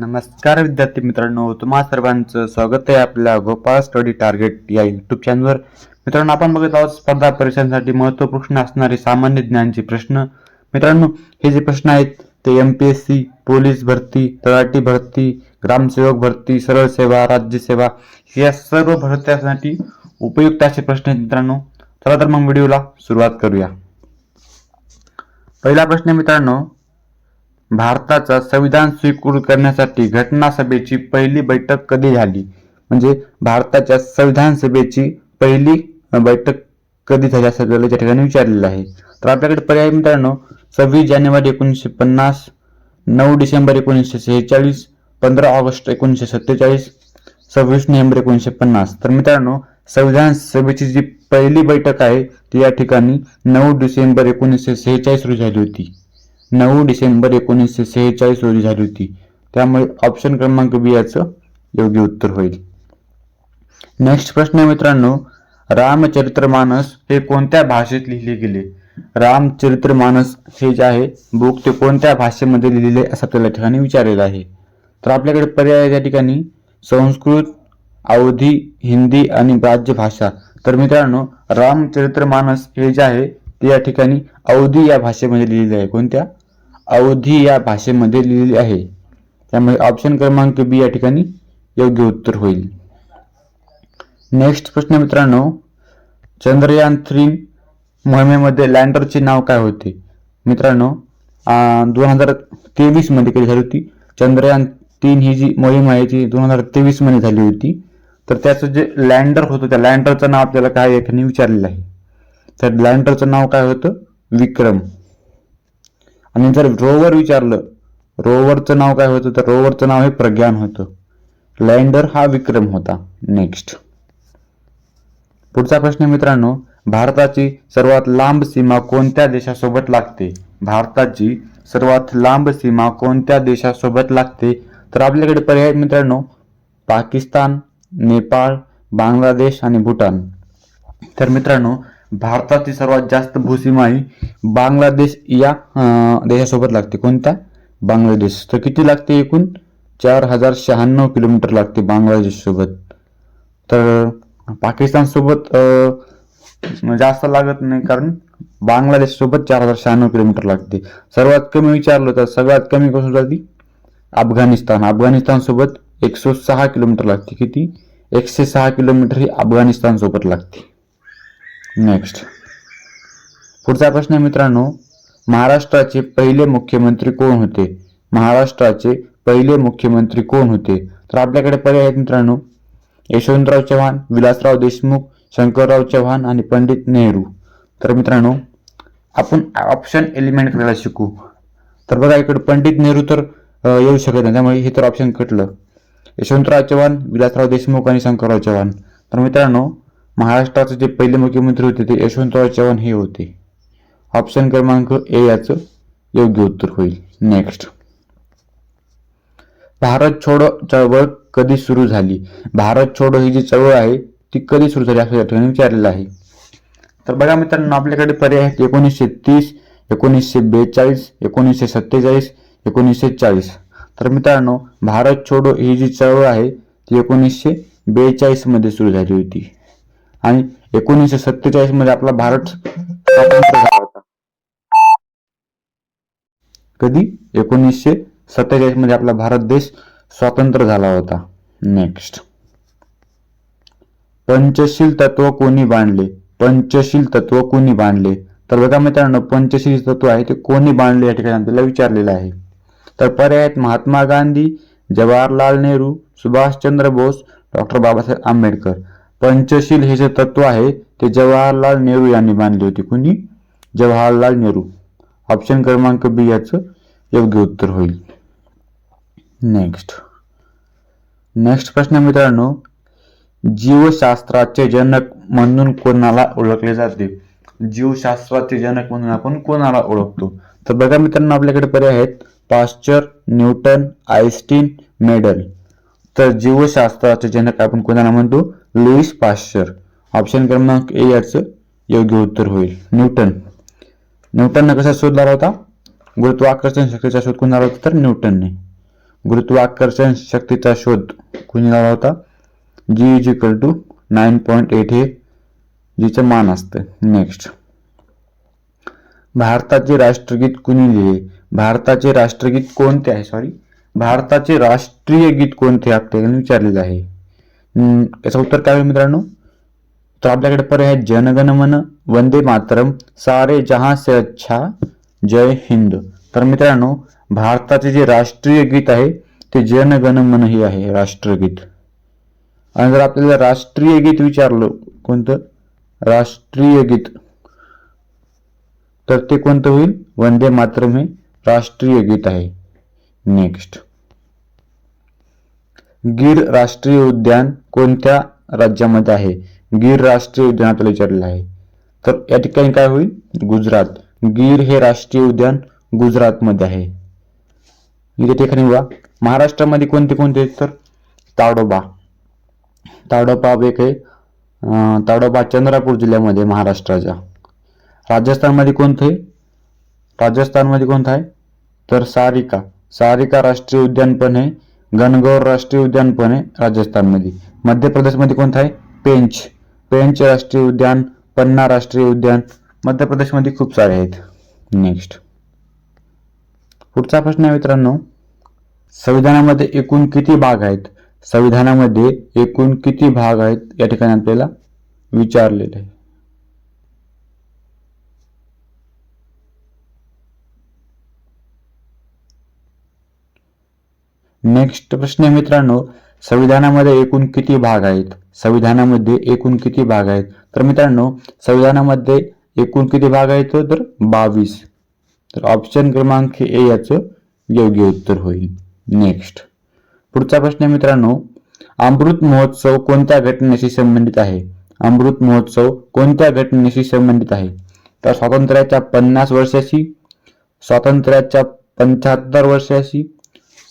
नमस्कार विद्यार्थी मित्रांनो तुम्हा सर्वांचं स्वागत आहे आपल्या गोपाळ स्टडी टार्गेट या युट्यूब चॅनलवर मित्रांनो आपण बघत आहोत स्पर्धा परीक्षांसाठी महत्त्वपूर्ण असणारे सामान्य ज्ञानचे प्रश्न. मित्रांनो हे जे प्रश्न आहेत ते M P S C police भरती तलाठी भरती ग्रामसेवक भरती सरळ सेवा राज्यसेवा या सर्व भरत्यासाठी उपयुक्त असे प्रश्न आहेत मित्रांनो. चला तर मग व्हिडिओला सुरुवात करूया. पहिला प्रश्न मित्रांनो भारताचा संविधान स्वीकृत करण्यासाठी घटना सभेची पहिली बैठक कधी झाली? म्हणजे भारताच्या संविधान सभेची पहिली बैठक कधी झाली असं आपल्याला त्या ठिकाणी विचारलेलं आहे. तर आपल्याकडे पर्याय मित्रांनो सव्वीस जानेवारी एकोणीसशे पन्नास नऊ डिसेंबर एकोणीसशे सेहेचाळीस पंधरा ऑगस्ट एकोणीसशे सत्तेचाळीस सव्वीस नोव्हेंबर एकोणीसशे पन्नास. तर मित्रांनो संविधान सभेची जी पहिली बैठक आहे ती या ठिकाणी नऊ डिसेंबर एकोणीसशे सेहेचाळीस रोजी झाली होती. नऊ डिसेंबर एकोणीसशे सेहेचाळीस रोजी झाली होती. त्यामुळे ऑप्शन क्रमांक बी याचं योग्य उत्तर होईल. नेक्स्ट प्रश्न आहे मित्रांनो रामचरित्रमानस हे कोणत्या भाषेत लिहिले गेले? रामचरित्रमानस हे जे आहे बुक ते कोणत्या भाषेमध्ये लिहिलेले असं आपल्याला ठिकाणी विचारलेलं आहे. तर आपल्याकडे पर्याय या त्या ठिकाणी संस्कृत अवधी हिंदी आणि ब्राज्य भाषा. तर मित्रांनो रामचरित्रमानस हे जे आहे ते या ठिकाणी अवधी या भाषेमध्ये लिहिलेले आहे. कोणत्या? अवधी या भाषेमध्ये लिहिलेली आहे. त्यामुळे ऑप्शन क्रमांक बी या ठिकाणी योग्य उत्तर होईल. नेक्स्ट प्रश्न मित्रांनो चंद्रयान थ्री मोहिमेमध्ये लँडरचे नाव काय होते? मित्रांनो दोन हजार तेवीसमध्ये कधी झाली होती? चंद्रयान तीन ही जी मोहीम आहे ती दोन हजार तेवीसमध्ये झाली होती. तर त्याचं जे लँडर होतं त्या लँडरचं नाव आपल्याला काय या ठिकाणी विचारलेलं आहे. तर लँडरचं नाव काय होतं? विक्रम. आणि जर रोवर विचारलं रोवरचं नाव काय होतं? तर रोवरचं नाव हे प्रज्ञान होतं. लँडर हा विक्रम होता. नेक्स्ट पुढचा प्रश्न मित्रांनो भारताची सर्वात लांब सीमा कोणत्या देशासोबत लागते? भारताची सर्वात लांब सीमा कोणत्या देशासोबत लागते? तर आपल्याकडे पर्याय मित्रांनो पाकिस्तान नेपाळ बांगलादेश आणि भूटान. तर मित्रांनो भारताची सर्वात जास्त भूसीमा ही बांगलादेश या देशासोबत लागते. कोणता? बांगलादेश. तर किती लागते एकूण? चार हजार शहाण्णव किलोमीटर लागते बांगलादेशसोबत. तर पाकिस्तानसोबत जास्त लागत नाही कारण बांगलादेशसोबत चार हजार शहाण्णव किलोमीटर लागते. सर्वात कमी विचारलं तर सगळ्यात कमी कसं जाती अफगाणिस्तान. अफगाणिस्तानसोबत एकशे सहा किलोमीटर लागते. किती? एकशे सहा किलोमीटर ही अफगाणिस्तानसोबत लागते. नेक्स्ट पुढचा प्रश्न आहे मित्रांनो महाराष्ट्राचे पहिले मुख्यमंत्री कोण होते? महाराष्ट्राचे पहिले मुख्यमंत्री कोण होते? तर आपल्याकडे पर्याय आहेत मित्रांनो. यशवंतराव चव्हाण विलासराव देशमुख शंकरराव चव्हाण आणि पंडित नेहरू. तर मित्रांनो आपण ऑप्शन एलिमेंट करायला शिकू. तर बघा इकडे पंडित नेहरू तर येऊ शकत नाही त्यामुळे हे तर ऑप्शन कटलं. यशवंतराव चव्हाण विलासराव देशमुख आणि शंकरराव चव्हाण. तर मित्रांनो महाराष्ट्राचे जे पहिले मुख्यमंत्री होते ते यशवंतराव चव्हाण हे होते. ऑप्शन क्रमांक ए याचं योग्य उत्तर होईल. नेक्स्ट भारत छोडो चळवळ कधी सुरू झाली? भारत छोडो ही जी चळवळ आहे ती कधी सुरू झाली? असं या ठिकाणी विचारलेलं आहे. तर बघा मित्रांनो आपल्याकडे पर्याय आहेत. एकोणीसशे तीस एकोणीसशे बेचाळीस एकोणीसशे सत्तेचाळीस एकोणीसशे चाळीस. तर मित्रांनो भारत छोडो ही जी चळवळ आहे ती एकोणीसशे बेचाळीसमध्ये सुरू झाली होती. आणि एकोणीसशे सत्तेचाळीसमध्ये आपला भारत स्वतंत्र झाला होता. कधी? एकोणीसशे सत्तेचाळीसमध्ये आपला भारत देश स्वतंत्र झाला होता. नेक्स्ट पंचशील तत्व कोणी बांधले? पंचशील तत्व कोणी बांधले? तर बघा मित्रांनो पंचशील तत्व आहे ते कोणी बांधले या ठिकाणी आपल्याला विचारलेलं आहे. तर पर्याय आहेत महात्मा गांधी जवाहरलाल नेहरू सुभाषचंद्र बोस डॉक्टर बाबासाहेब आंबेडकर. पंचशील हे जे तत्व आहे ते जवाहरलाल नेहरू यांनी मानले होते. कुणी? जवाहरलाल नेहरू. ऑप्शन क्रमांक बी याचं योग्य उत्तर होईल. नेक्स्ट नेक्स्ट प्रश्न मित्रांनो जीवशास्त्राचे जनक म्हणून कोणाला ओळखले जाते? जीवशास्त्राचे जनक म्हणून आपण कोणाला ओळखतो? तर बघा मित्रांनो आपल्याकडे पर्याय आहेत. पाश्चर न्यूटन आईस्टीन मेडल तर जीवशास्त्राचे जनक आपण कोणाला म्हणतो? लुईस पाश्चर ऑप्शन क्रमांक ए याचं योग्य उत्तर होईल. न्यूटन. न्यूटननं कसा शोध लावला होता? गुरुत्वाकर्षण शक्तीचा शोध कोणाला होता तर न्यूटनने. गुरुत्वाकर्षण शक्तीचा शोध कुणी लावला होता? G is equal to nine point eight हे जीचं मान असतं. नेक्स्ट भारताचे राष्ट्रगीत कुणी लिहिले? भारताचे राष्ट्रगीत कोणते आहे? सॉरी भारताचे राष्ट्रीय गीत कोणते? आपल्याला विचारलेलं आहे. याचं उत्तर काय होईल मित्रांनो? तर आपल्याकडे पर्याय जनगण मन वंदे मातरम सारे जहां से अच्छा जय हिंद. तर मित्रांनो भारताचे जे राष्ट्रीय गीत आहे ते जनगण मन हे आहे राष्ट्रगीत आणि जर आपल्याला राष्ट्रीय गीत विचारलं कोणतं? राष्ट्रीय गीत. तर ते कोणतं होईल? वंदे मातरम हे राष्ट्रीय गीत आहे. नेक्स्ट गीर राष्ट्रीय उद्यान कोणत्या राज्यामध्ये आहे? गीर राष्ट्रीय उद्यान आपल्याला विचारलेलं आहे. तर या ठिकाणी काय होईल? गुजरात. गीर हे राष्ट्रीय उद्यान गुजरातमध्ये आहे. इथे ठिकाणी बघा. महाराष्ट्रामध्ये कोणते कोणते आहेत तर? ताडोबा. ताडोबा एक आहे. ताडोबा चंद्रपूर जिल्ह्यामध्ये महाराष्ट्राच्या राजस्थानमध्ये कोणतं आहे? राजस्थानमध्ये कोणतं आहे? तर सारिका. सारिका राष्ट्रीय उद्यान पण आहे. गणगौर राष्ट्रीय उद्यान पण आहे राजस्थानमध्ये. मध्य प्रदेशमध्ये कोणतं आहे? पेंच. पेंच राष्ट्रीय उद्यान पन्ना राष्ट्रीय उद्यान मध्य प्रदेशमध्ये खूप सारे आहेत. नेक्स्ट पुढचा प्रश्न आहे मित्रांनो संविधानामध्ये एकूण किती भाग आहेत? संविधानामध्ये एकूण किती भाग आहेत? या ठिकाणी आपल्याला विचारलेलं आहे. नेक्स्ट प्रश्न आहे मित्रांनो संविधानामध्ये एकूण किती भाग आहेत? संविधानामध्ये एकूण किती भाग आहेत? तर मित्रांनो संविधानामध्ये एकूण किती भाग आहेत? तर बावीस. तर ऑप्शन क्रमांक ए याचं योग्य उत्तर होईल. नेक्स्ट पुढचा प्रश्न आहे मित्रांनो अमृत महोत्सव कोणत्या घटनेशी संबंधित आहे? अमृत महोत्सव कोणत्या घटनेशी संबंधित आहे? तर स्वातंत्र्याच्या पन्नास वर्षाशी स्वातंत्र्याच्या पंच्याहत्तर वर्षाशी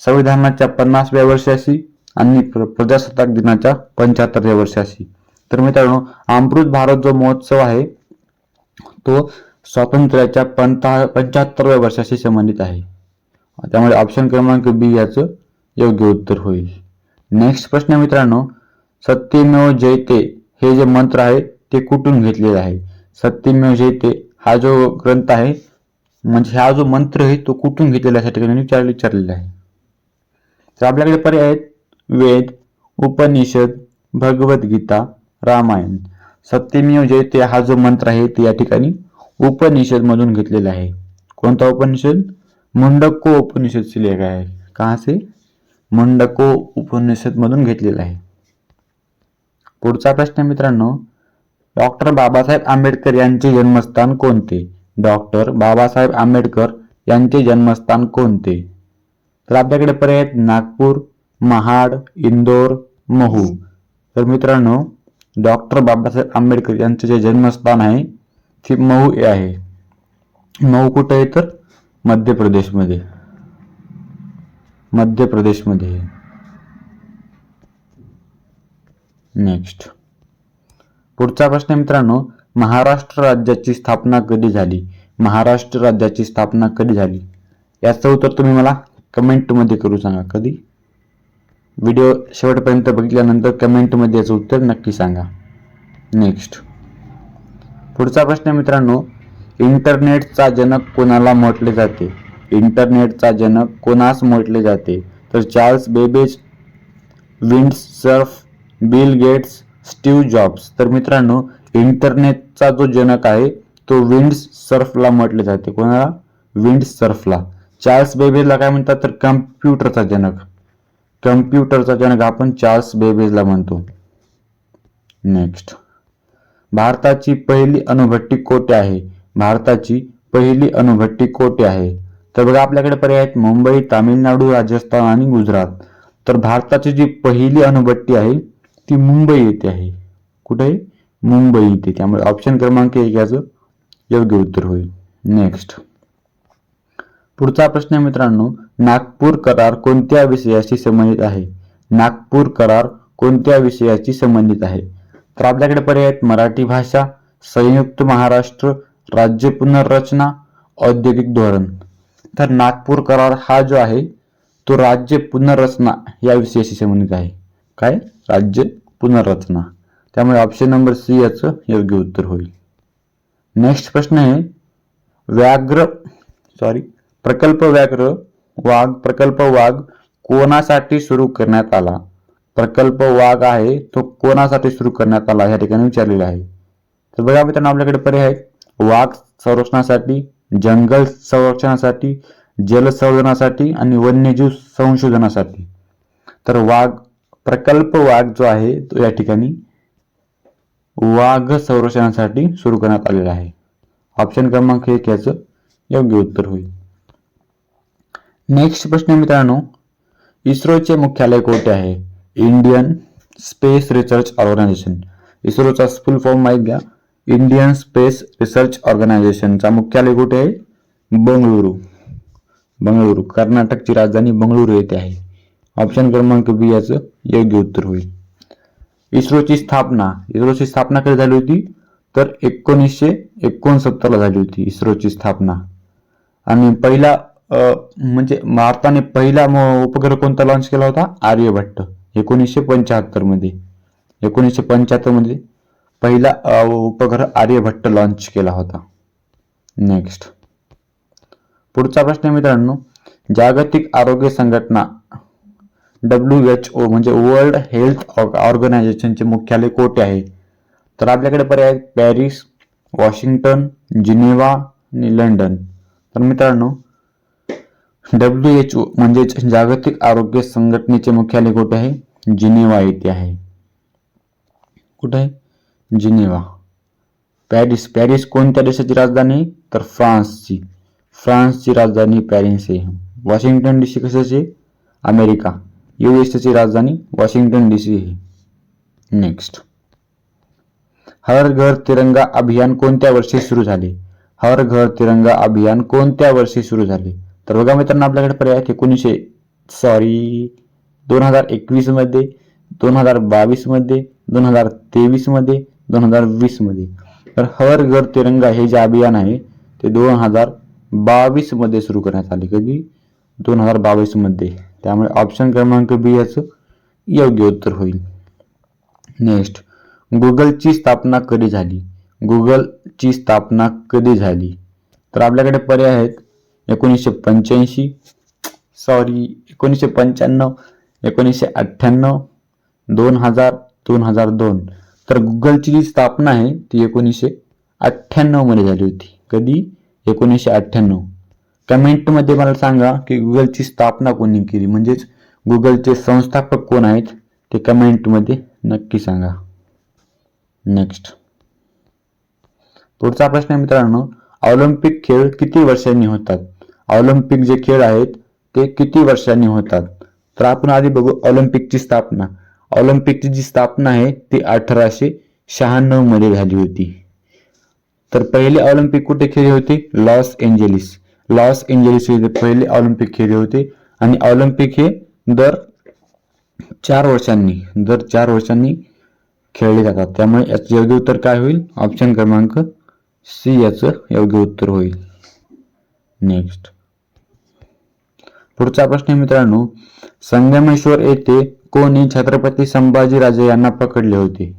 संविधानाच्या पन्नासव्या वर्षाशी आणि प्र- प्रजासत्ताक दिनाच्या पंच्याहत्तरव्या वर्षाशी. तर मित्रांनो अमृत भारत जो महोत्सव आहे तो स्वातंत्र्याच्या पंता पंच्याहत्तरव्या वर्षाशी संबंधित आहे. त्यामुळे ऑप्शन क्रमांक बी याचं योग्य उत्तर होईल. नेक्स्ट प्रश्न मित्रांनो सत्यमेव जयते हे जे मंत्र आहे ते कुठून घेतलेले आहे? सत्यमेव जयते हा जो ग्रंथ आहे म्हणजे हा जो मंत्र आहे तो कुठून घेतलेला आहे? ठिकाणी विचारलेला आहे. तर आपल्याकडे पर्याय आहेत. वेद उपनिषद भगवद्गीता रामायण. सत्यमेव जयते हा जो मंत्र आहे ते या ठिकाणी उपनिषद मधून घेतलेला आहे. कोणता उपनिषद? मुंडको उपनिषद सिलेख आहे. कहाँ से मुंडको उपनिषद मधून घेतलेला आहे. पुढचा प्रश्न मित्रांनो डॉक्टर बाबासाहेब आंबेडकर यांचे जन्मस्थान कोणते? डॉक्टर बाबासाहेब आंबेडकर यांचे जन्मस्थान कोणते? तर आपल्याकडे पर्याय आहेत नागपूर महाड इंदोर महू. तर मित्रांनो डॉक्टर बाबासाहेब आंबेडकर यांचं जे जन्मस्थान आहे ते महू हे आहे. महू कुठं आहे तर? मध्य प्रदेशमध्ये मध्य प्रदेशमध्ये नेक्स्ट पुढचा प्रश्न आहे मित्रांनो महाराष्ट्र राज्याची स्थापना कधी झाली? महाराष्ट्र राज्याची स्थापना कधी झाली? याचं उत्तर तुम्ही मला कमेंटमध्ये करू सांगा कधी. व्हिडिओ शेवटपर्यंत बघितल्यानंतर कमेंटमध्ये याचं उत्तर नक्की सांगा. नेक्स्ट. पुढचा प्रश्न मित्रांनो इंटरनेटचा जनक कोणाला म्हटले जाते? इंटरनेटचा जनक कोणास म्हटले जाते? तर Charles Babbage Vint Cerf Bill Gates Steve Jobs. तर मित्रांनो इंटरनेटचा जो जनक आहे तो विंड्स सर्फला म्हटले जाते. कोणाला? विंड्स सर्फला चार्ल्स बेबेजला काय म्हणतात तर कम्प्युटरचा जनक. कम्प्युटरचा जनक आपण चार्ल्स बेबेजला म्हणतो. नेक्स्ट भारताची पहिली अणुभट्टी कोठे आहे? भारताची पहिली अणुभट्टी कोठे आहे? तर बघा आपल्याकडे पर्याय आहेत मुंबई तामिळनाडू राजस्थान आणि गुजरात. तर भारताची जी पहिली अणुभट्टी आहे ती मुंबई येथे आहे. कुठे आहे? मुंबई येथे. त्यामुळे ऑप्शन क्रमांक एक याचं योग्य उत्तर होईल. नेक्स्ट पुढचा प्रश्न आहे मित्रांनो नागपूर करार कोणत्या विषयाशी संबंधित आहे? नागपूर करार कोणत्या विषयाशी संबंधित आहे? तर आपल्याकडे पर्याय आहेत मराठी भाषा संयुक्त महाराष्ट्र राज्य पुनर्रचना औद्योगिक धोरण. तर नागपूर करार हा जो आहे तो राज्य पुनर्रचना या विषयाशी संबंधित आहे. काय? राज्य पुनर्रचना. त्यामुळे ऑप्शन नंबर सी याचं योग्य उत्तर होईल. नेक्स्ट प्रश्न आहे व्याघ्र सॉरी प्रकल्प व्याघ्र वाघ प्रकल्प वाघ कोणासाठी सुरू करण्यात आला? प्रकल्प वाघ आहे तो कोणासाठी सुरू करण्यात आला? या ठिकाणी विचारलेला आहे. तर बघा मित्रांनो आपल्याकडे पर्याय आहेत. वाघ संरक्षणासाठी जंगल संरक्षणासाठी जल संवर्धनासाठी आणि वन्यजीव संशोधनासाठी. तर वाघ प्रकल्प वाघ जो आहे तो या ठिकाणी वाघ संरक्षणासाठी सुरू करण्यात आलेला आहे. ऑप्शन क्रमांक एक याचं योग्य उत्तर होईल. नेक्स्ट प्रश्न मित्रांनो इस्रोचे मुख्यालय कोठे आहे? इंडियन स्पेस रिसर्च ऑर्गनायझेशन इस्रोचा फुल फॉर्म माहीत घ्या. इंडियन स्पेस रिसर्च ऑर्गनायझेशनचा मुख्यालय कुठे आहे? बंगळुरू. बंगळुरू कर्नाटकची राजधानी बंगळुरू येथे आहे. ऑप्शन क्रमांक बी याचं योग्य उत्तर होईल. इस्रोची स्थापना इस्रोची स्थापना कधी झाली होती? तर एकोणीसशे एकोणसत्तरला झाली होती इस्रोची स्थापना. आणि पहिला म्हणजे भारताने पहिला म- उपग्रह कोणता लॉन्च केला होता? आर्यभट्ट एकोणीसशे पंच्याहत्तरमध्ये. एकोणीसशे पंच्याहत्तरमध्ये पहिला उपग्रह आर्यभट्ट लॉन्च केला होता. नेक्स्ट पुढचा प्रश्न आहे मित्रांनो जागतिक आरोग्य संघटना डब्ल्यू एच ओ म्हणजे वर्ल्ड हेल्थ ऑर्गनायझेशनचे मुख्यालय कोठे आहे? तर आपल्याकडे पर्याय पॅरिस वॉशिंग्टन जिनेवा आणि लंडन. तर मित्रांनो डब्ल्यू एच ओ म्हणजेच जागतिक आरोग्य संघटनेचे मुख्यालय कुठे आहे? जिनेवा येथे आहे. कुठे आहे? Geneva Paris. पॅरिस कोणत्या देशाची राजधानी तर फ्रान्सची. फ्रान्सची राजधानी पॅरिस आहे. वॉशिंग्टन डी सी कशाची अमेरिका. ची राजधानी वॉशिंग्टन डी सी आहे. नेक्स्ट. हर घर तिरंगा अभियान कोणत्या वर्षी सुरू झाले? हर घर तिरंगा अभियान कोणत्या वर्षी सुरू झाले? तर बघा मित्रांनो आपल्याकडे पर्याय एकोणीसशे सॉरी दोन हजार एकवीसमध्ये दोन हजार बावीसमध्ये दोन हजार तेवीसमध्ये दोन हजार वीसमध्ये. तर हर घर तिरंगा हे जे अभियान आहे ते दोन हजार बावीसमध्ये सुरू करण्यात आले. कधी? दोन हजार बावीसमध्ये. त्यामुळे ऑप्शन क्रमांक बी याचं योग्य उत्तर होईल. नेक्स्ट गुगलची स्थापना कधी झाली? गुगलची स्थापना कधी झाली? तर आपल्याकडे पर्याय आहेत. एकोणीसशे पंच्याऐंशी सॉरी एकोणीसशे पंच्याण्णव एकोणीसशे अठ्ठ्याण्णव दोन हजार दोन हजार दोन. तर गुगलची जी स्थापना आहे ती एकोणीसशे अठ्ठ्याण्णवमध्ये झाली होती. कधी? एकोणीसशे अठ्ठ्याण्णव. कमेंटमध्ये मला सांगा की गुगलची स्थापना कोणी केली? म्हणजेच गुगलचे संस्थापक कोण आहेत? ते कमेंटमध्ये नक्की सांगा. नेक्स्ट पुढचा प्रश्न आहे मित्रांनो ऑलिम्पिक खेळ किती वर्षांनी होतात? ऑलिम्पिक जे खेळ आहेत ते किती वर्षांनी होतात? तर आपण आधी बघू ऑलिम्पिकची स्थापना. ऑलिम्पिकची जी स्थापना आहे ती अठराशे शहाण्णवमध्ये झाली होती. तर पहिले ऑलिम्पिक कुठे खेळले होते? Los Angeles. लॉस एंजेलिस येथे पहिले ऑलिम्पिक खेळले होते. आणि ऑलिम्पिक हे दर चार वर्षांनी दर चार वर्षांनी खेळले जातात. त्यामुळे याचं योग्य उत्तर काय होईल? ऑप्शन क्रमांक सी याचं योग्य उत्तर होईल. नेक्स्ट पुढचा प्रश्न मित्रांनो संगमेश्वर येथे कोणी छत्रपती संभाजीराजे यांना पकडले होते?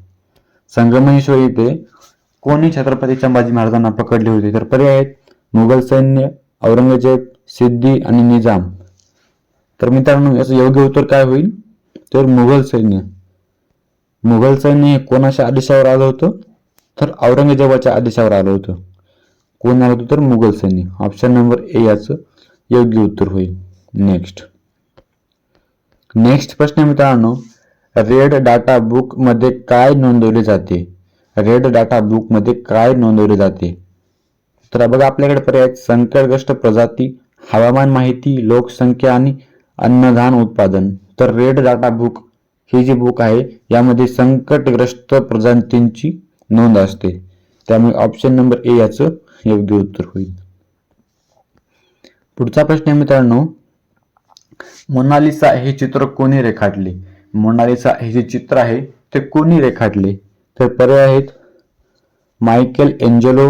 संगमेश्वर येथे कोणी छत्रपती संभाजी महाराजांना पकडले होते? तर पर्याय आहेत मुघल सैन्य औरंगजेब सिद्धी आणि निजाम. तर मित्रांनो याचं योग्य उत्तर काय होईल? तर मुघल सैन्य. मुघल सैन्य हे कोणाच्या आदेशावर आलं होतं? तर औरंगजेबाच्या आदेशावर आलं होतं. कोण आलं होतं? तर मुघल सैन्य. ऑप्शन नंबर ए याचं योग्य उत्तर होईल. नेक्स्ट नेक्स्ट प्रश्न मित्रांनो रेड डाटा बुकमध्ये काय नोंदवले जाते? रेड डाटा बुकमध्ये काय नोंदवले जाते? तर बघा आपल्याकडे पर्याय संकटग्रस्त प्रजाती हवामान माहिती लोकसंख्या आणि अन्नधान उत्पादन. तर रेड डाटा बुक ही जी बुक आहे यामध्ये संकटग्रस्त प्रजातींची नोंद असते. त्यामुळे ऑप्शन नंबर ए याचं योग्य उत्तर होईल. पुढचा प्रश्न आहे मित्रांनो मोनालिसा हे चित्र कोणी रेखाटले? मोनालिसा हे जे चित्र आहे ते कोणी रेखाटले? तर पर्याय आहेत Michelangelo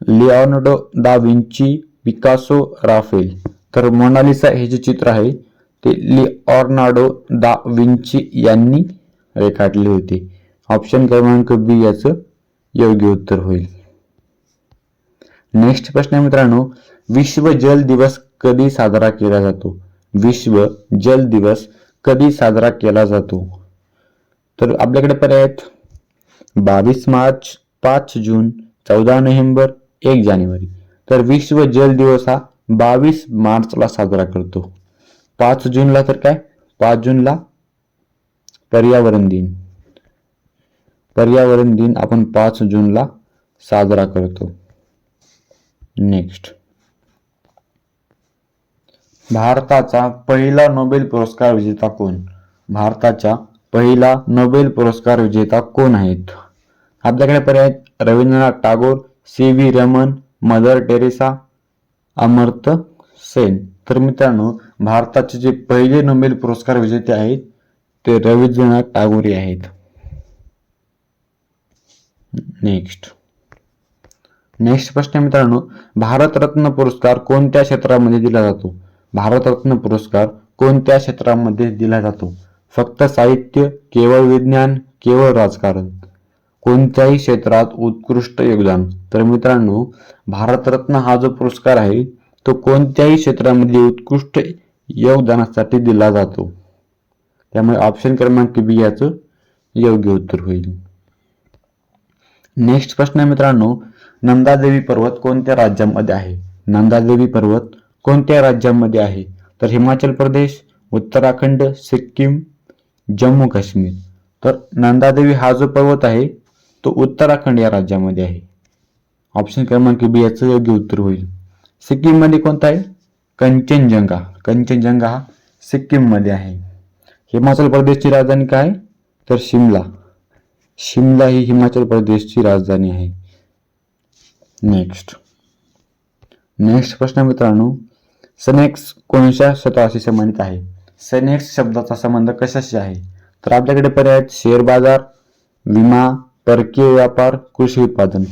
Leonardo da Vinci Picasso Raphael. तर मोनालिसा हे जे चित्र आहे ते लिओनार्डो दा विंची यांनी रेखाटले होते. ऑप्शन क्रमांक बी याचं योग्य उत्तर होईल. नेक्स्ट प्रश्न आहे मित्रांनो विश्व जल दिवस कधी साजरा केला जातो? विश्व जल दिवस कधी साजरा केला जातो? तर आपल्याकडे पर्याय आहेत. बावीस मार्च पाच जून चौदा नोव्हेंबर एक जानेवारी. तर विश्व जल दिवस हा बावीस मार्चला साजरा करतो. पाच जूनला तर काय? पाच जूनला पर्यावरण दिन. पर्यावरण दिन आपण पाच जूनला साजरा करतो. नेक्स्ट भारताचा पहिला नोबेल पुरस्कार विजेता कोण? भारताचा पहिला नोबेल पुरस्कार विजेता कोण आहेत? आपल्याकडे पर्याय आहेत. Rabindranath Tagore C V Raman Mother Teresa Amartya Sen. तर मित्रांनो भारताचे जे पहिले नोबेल पुरस्कार विजेते आहेत ते रवींद्रनाथ टागोर आहेत. नेक्स्ट नेक्स्ट प्रश्न मित्रांनो भारतरत्न पुरस्कार कोणत्या क्षेत्रामध्ये दिला जातो? भारतरत्न पुरस्कार कोणत्या क्षेत्रामध्ये दिला जातो? फक्त साहित्य केवळ विज्ञान केवळ राजकारण. कोणत्याही क्षेत्रात उत्कृष्ट योगदान. तर मित्रांनो भारतरत्न हा जो पुरस्कार आहे तो कोणत्याही क्षेत्रामध्ये उत्कृष्ट योगदानासाठी दिला जातो. त्यामुळे ऑप्शन क्रमांक बी याचं योग्य उत्तर होईल. नेक्स्ट प्रश्न आहे मित्रांनो नंदादेवी पर्वत कोणत्या राज्यामध्ये आहे? नंदादेवी पर्वत कोणत्या राज्यामध्ये आहे? तर हिमाचल प्रदेश उत्तराखंड सिक्कीम जम्मू काश्मीर. तर नंदादेवी हा जो पर्वत आहे तो उत्तराखंड या राज्यामध्ये आहे. ऑप्शन क्रमांक बी याचं योग्य उत्तर होईल. सिक्कीममध्ये कोणता आहे? कंचनजंगा. कंचनजंगा हा सिक्कीममध्ये आहे. हिमाचल प्रदेशची राजधानी काय? तर शिमला. शिमला ही हिमाचल प्रदेशची राजधानी आहे. नेक्स्ट नेक्स्ट प्रश्न मित्रांनो सनेक्स कोणत्या शतकाशी संबंधित आहे. सनेक्स शब्दाचा संबंध कशाशी आहे? तर आपल्याकडे पर्याय आहेत. शेअर बाजार विमा परकीय व्यापार कृषी उत्पादन.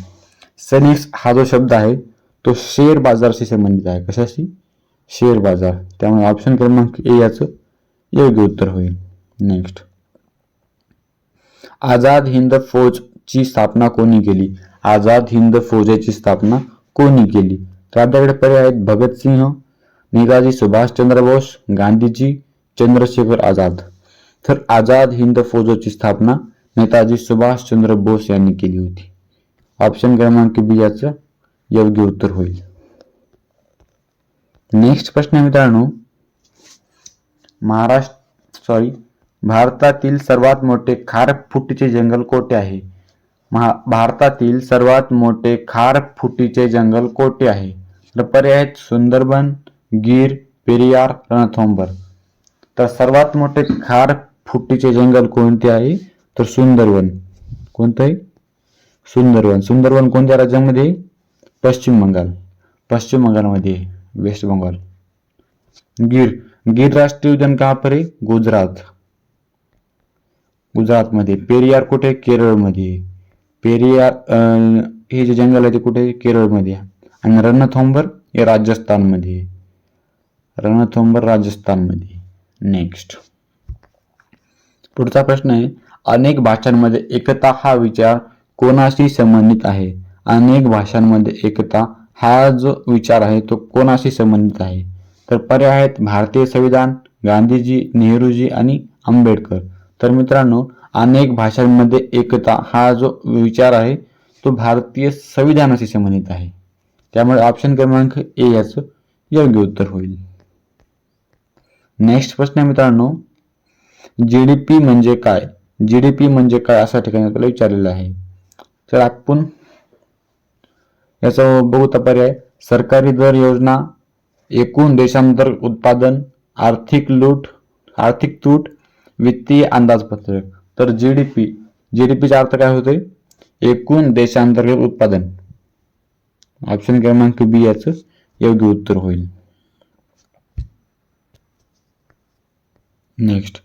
सनेक्स हा जो शब्द आहे तो शेअर बाजाराशी संबंधित आहे. कशाशी? शेअर बाजार. त्यामुळे ऑप्शन क्रमांक ए याचं योग्य उत्तर होईल. नेक्स्ट आझाद हिंद फौजची स्थापना कोणी केली? आझाद हिंद फौजेची स्थापना कोणी केली? तर आपल्याकडे पर्याय आहेत. भगतसिंह नेताजी सुभाषचंद्र बोस गांधीजी चंद्रशेखर आझाद. तर आझाद हिंद फौजेची स्थापना नेताजी सुभाषचंद्र बोस यांनी केली होती. ऑप्शन क्रमांक बी याचं योग्य उत्तर होईल. नेक्स्ट प्रश्न मित्रांनो. महाराष्ट्र सॉरी भारतातील सर्वात मोठे खार फुटीचे जंगल कोठे आहे? महा भारतातील सर्वात मोठे खार फुटीचे जंगल कोठे आहे? तर पर्याय आहेत सुंदरबन गीर पेरियार रणथंबर तर सर्वात मोठे खार फुटीचे जंगल कोणते आहे? तर सुंदरवन. कोणतं आहे सुंदरवन. सुंदरवन कोणत्या राज्यामध्ये पश्चिम बंगाल. पश्चिम बंगालमध्ये वेस्ट बंगाल. गिर. गिर राष्ट्रीय उद्यान कहाँ पर आहे? गुजरात. गुजरातमध्ये. पेरियार कुठे? केरळमध्ये. पेरियार हे जे जंगल आहे ते कुठे? केरळमध्ये आहे. आणि रणथंबर हे राजस्थानमध्ये आहे. रणथंबर राजस्थानमध्ये. नेक्स्ट पुढचा प्रश्न आहे अनेक भाषांमध्ये एकता हा विचार कोणाशी संबंधित आहे? अनेक भाषांमध्ये एकता हा जो विचार आहे तो कोणाशी संबंधित आहे? तर पर्याय आहेत भारतीय संविधान गांधीजी नेहरूजी आणि आंबेडकर. तर मित्रांनो अनेक भाषांमध्ये एकता हा जो विचार आहे तो भारतीय संविधानाशी संबंधित आहे. त्यामुळे ऑप्शन क्रमांक ए याचं योग्य उत्तर होईल. नेक्स्ट प्रश्न आहे मित्रांनो जीडीपी म्हणजे काय? जीडीपी म्हणजे काय असा ठिकाणी आपल्याला विचारलेलं आहे. तर आपण याचा बघू तर पर्याय सरकारी दर योजना एकूण देशांतर्गत उत्पादन आर्थिक लूट आर्थिक तूट वित्तीय अंदाजपत्रक. तर जीडीपी पीचा अर्थ काय होतोय एकूण देशांतर्गत उत्पादन. ऑप्शन क्रमांक बी याचं योग्य उत्तर होईल. नेक्स्ट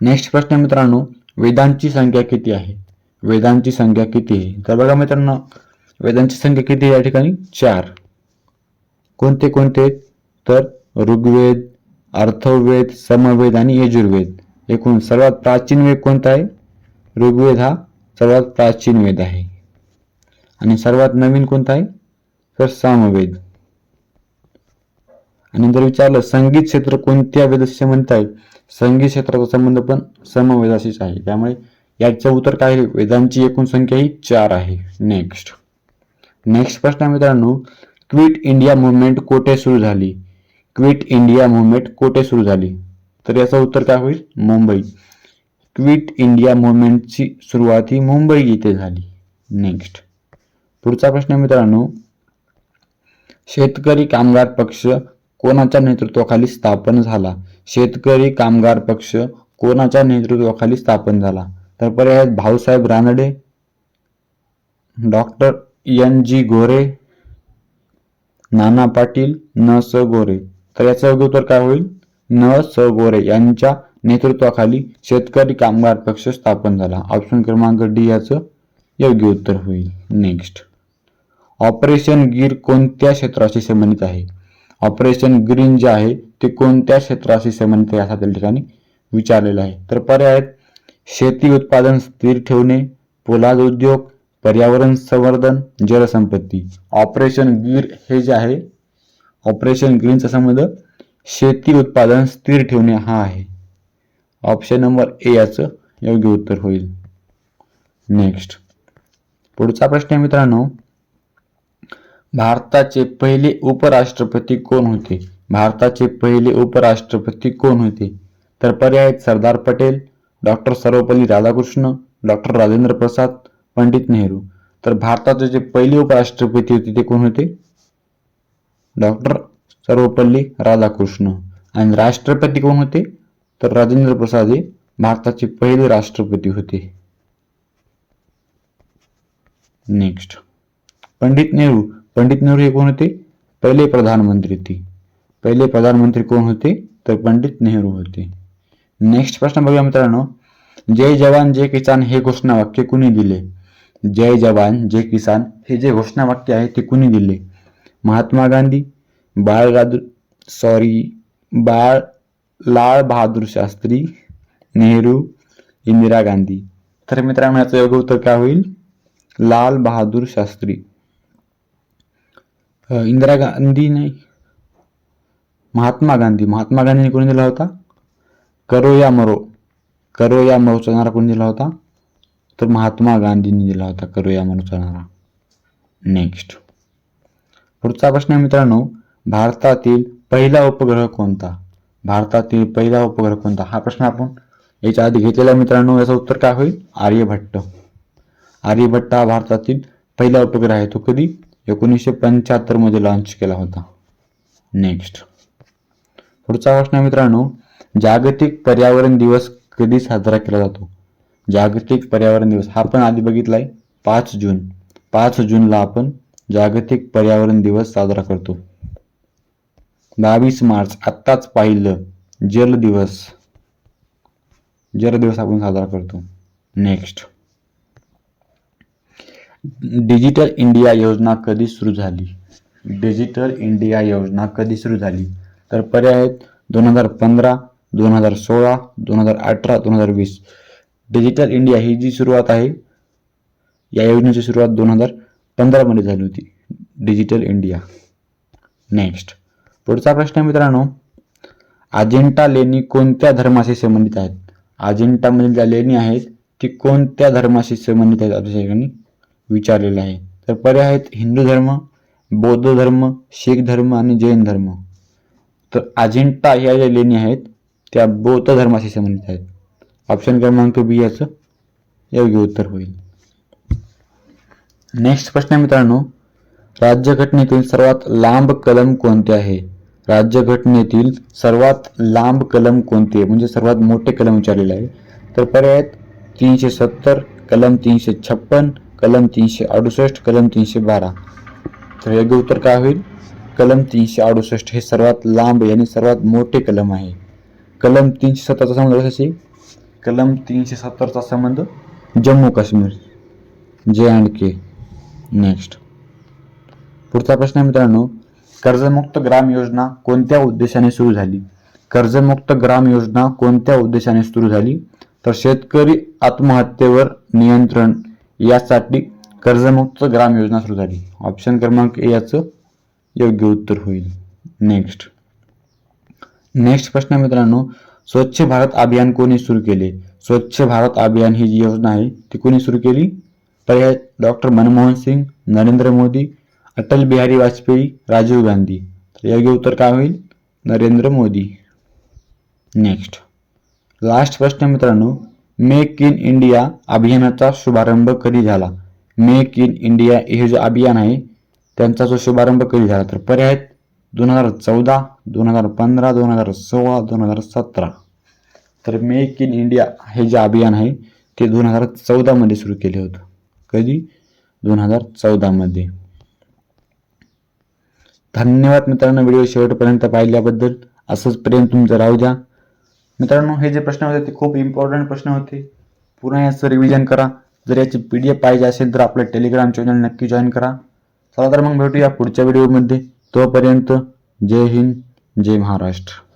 नेक्स्ट प्रश्न आहे मित्रांनो वेदांची संख्या किती आहे? वेदांची संख्या किती आहे? तर बघा मित्रांनो वेदांची संख्या किती आहे या ठिकाणी? चार. कोणते कोणते? तर ऋग्वेद अर्थवेद समवेद आणि यजुर्वेद. एकूण सर्वात प्राचीन वेद कोणता आहे? ऋग्वेद हा सर्वात प्राचीन वेद आहे. आणि सर्वात नवीन कोणता आहे? तर सामवेद. आणि जर विचारलं संगीत क्षेत्र कोणत्या वेदस्य म्हणताय संगीत क्षेत्राचा संबंध पण समवेदाशीच आहे. त्यामुळे याचं उत्तर काय वेदांची एकूण संख्या ही चार आहे. नेक्स्ट नेक्स्ट प्रश्न आहे मित्रांनो क्विट इंडिया मुवमेंट कोठे सुरू झाली? क्विट इंडिया मुवमेंट कोठे सुरू झाली? तर याचं उत्तर काय होईल? मुंबई. क्विट इंडिया मुवमेंटची सुरुवात ही मुंबई इथे झाली. नेक्स्ट पुढचा प्रश्न आहे मित्रांनो शेतकरी कामगार पक्ष कोणाच्या नेतृत्वाखाली स्थापन झाला? शेतकरी कामगार पक्ष कोणाच्या नेतृत्वाखाली स्थापन झाला? तर पर्याय आहेत Bhausaheb Ranade doctor N G Gore Nana Patil न स गोरे. तर याचं योग्य उत्तर काय होईल? न स गोरे यांच्या नेतृत्वाखाली शेतकरी कामगार पक्ष स्थापन झाला. ऑप्शन क्रमांक डी याचं योग्य उत्तर होईल. नेक्स्ट. ऑपरेशन गिर कोणत्या क्षेत्राशी संबंधित आहे? ऑपरेशन ग्रीन जे आहे ते कोणत्या क्षेत्राशी संबंधित आहे असा त्या ठिकाणी विचारलेलं आहे. तर पर्याय आहेत शेती उत्पादन स्थिर ठेवणे पोलाद उद्योग पर्यावरण संवर्धन जलसंपत्ती. ऑपरेशन गिर हे जे आहे ऑपरेशन ग्रीनचा संबंध शेती उत्पादन स्थिर ठेवणे हा आहे. ऑप्शन नंबर ए याचं योग्य उत्तर होईल. नेक्स्ट. पुढचा प्रश्न आहे मित्रांनो भारताचे पहिले उपराष्ट्रपती कोण होते? भारताचे पहिले उपराष्ट्रपती कोण होते? तर पर्याय आहेत सरदार पटेल डॉक्टर सर्वपल्ली राधाकृष्ण डॉक्टर राजेंद्र प्रसाद पंडित नेहरू. तर भारताचे जे पहिले उपराष्ट्रपती होते ते कोण होते? डॉक्टर सर्वपल्ली राधाकृष्ण. आणि राष्ट्रपती कोण होते? तर राजेंद्र प्रसाद हे भारताचे पहिले राष्ट्रपती होते. नेक्स्ट. पंडित नेहरू पंडित नेहरू हे कोण होते पहिले प्रधानमंत्री ते पहिले प्रधानमंत्री कोण होते? तर पंडित नेहरू होते। नेक्स्ट प्रश्न बघूया मित्रांनो। जय जवान जय किसान हे घोषणावाक्य कुणी दिले? जय जवान जय किसान हे जे घोषणावाक्य आहे ते कुणी दिले? महात्मा गांधी बाळ सॉरी बाळ लाल बहादूर शास्त्री नेहरू इंदिरा गांधी. तर मित्रांनो याचं योग्य उत्तर काय होईल? लाल बहादूर शास्त्री. इंदिरा गांधी नाही महात्मा गांधी महात्मा गांधीने कोणी दिला होता? करो या मरो करो या मरोचा नारा कोणी दिला होता? तर महात्मा गांधींनी दिला होता करो या मरोचा नारा नेक्स्ट पुढचा प्रश्न आहे मित्रांनो भारतातील पहिला उपग्रह कोणता? भारतातील पहिला उपग्रह कोणता? हा प्रश्न आपण याच्या आधी घेतलेला मित्रांनो याचं उत्तर काय होईल? आर्यभट्ट. आर्यभट्ट हा भारतातील पहिला उपग्रह आहे. तो कधी? एकोणीसशे पंच्याहत्तरमध्ये लॉन्च केला होता. नेक्स्ट पुढचा प्रश्न आहे मित्रांनो जागतिक पर्यावरण दिवस कधी साजरा केला जातो? जागतिक पर्यावरण दिवस. हा पण आधी बघितलाय पाच जून. पाच जूनला आपण जागतिक पर्यावरण दिवस साजरा करतो. बावीस मार्च आत्ताच पाहिलं जल दिवस. जल दिवस आपण साजरा करतो. नेक्स्ट डिजिटल इंडिया योजना कधी सुरू झाली? डिजिटल इंडिया योजना कधी सुरू झाली? तर पर्याय आहेत दोन हजार पंधरा दोन हजार सोळा दोन हजार अठरा दोन हजार वीस. डिजिटल इंडिया ही जी सुरुवात आहे या योजनेची सुरुवात दोन हजार पंधरामध्ये झाली होती. Digital India. नेक्स्ट. पुढचा प्रश्न आहे मित्रांनो अजिंठा लेणी कोणत्या धर्माशी संबंधित आहेत? अजिंठामधील ज्या लेणी आहेत ती कोणत्या धर्माशी संबंधित आहेत? आपल्या ठिकाणी विचारलेलं आहे. तर पर्याय आहेत हिंदू धर्म बौद्ध धर्म शीख धर्म आणि जैन धर्म. तर अजिंठा या ज्या लेणी आहेत त्या बौद्ध धर्माशी संबंधित आहेत. ऑप्शन क्रमांक बी याचं योग्य उत्तर होईल. नेक्स्ट प्रश्न आहे मित्रांनो राज्यघटनेतील सर्वात लांब कलम कोणते आहे? राज्यघटनेतील सर्वात लांब कलम कोणते आहे? म्हणजे सर्वात मोठे कलम विचारलेले आहे. तर पर्याय आहेत तीनशे सत्तर कलम तीनशे छप्पन कलम तीनशे अडुसष्ट कलम तीनशे बारा. तर योग्य उत्तर काय होईल? कलम तीनशे अडुसष्ट हे सर्वात लांब आणि सर्वात मोठे कलम आहे. कलम तीनशे सत्तरचा संबंध कशाशी कलम तीनशे सत्तरचा संबंध जम्मू काश्मीर. जे अँड के नेक्स्ट पुढचा प्रश्न आहे मित्रांनो कर्जमुक्त ग्राम योजना कोणत्या उद्देशाने सुरू झाली? कर्जमुक्त ग्राम योजना कोणत्या उद्देशाने सुरू झाली? तर शेतकरी आत्महत्येवर नियंत्रण यासाठी कर्जमुक्त ग्राम योजना सुरू झाली. ऑप्शन क्रमांक ए याचं योग्य उत्तर होईल. नेक्स्ट नेक्स्ट प्रश्न मित्रांनो स्वच्छ भारत अभियान कोणी सुरू केले? स्वच्छ भारत अभियान ही जी योजना आहे ती कोणी सुरू केली? पर्याय डॉक्टर मनमोहन सिंग नरेंद्र मोदी अटल बिहारी वाजपेयी राजीव गांधी. तर योग्य उत्तर काय होईल? नरेंद्र मोदी. नेक्स्ट लास्ट प्रश्न मित्रांनो मेक इन इंडिया अभियानाचा शुभारंभ कधी झाला? मेक इन इंडिया हे जे अभियान आहे त्यांचा जो शुभारंभ कधी झाला? तर पर्याय आहेत दोन हजार चौदा दोन हजार पंधरा दोन हजार सोळा दोन हजार सतरा. तर मेक इन इंडिया हे जे अभियान आहे ते दोन हजार चौदामध्ये सुरू केले होतं. कधी? दोन हजार चौदामध्ये धन्यवाद मित्रांनो व्हिडिओ शेवटपर्यंत पाहिल्याबद्दल. असंच प्रेम तुमचं राहू द्या. मित्रांनो हे जे प्रश्न होते ते खूप इम्पॉर्टंट प्रश्न होते. पुन्हा याचं रिव्हिजन करा. जर याची पी डी एफ पाहिजे असेल तर आपलं टेलिग्राम चॅनल नक्की जॉईन करा. चला तर मग भेटूया पुढच्या व्हिडिओमध्ये तोपर्यंत जय हिंद जय महाराष्ट्र.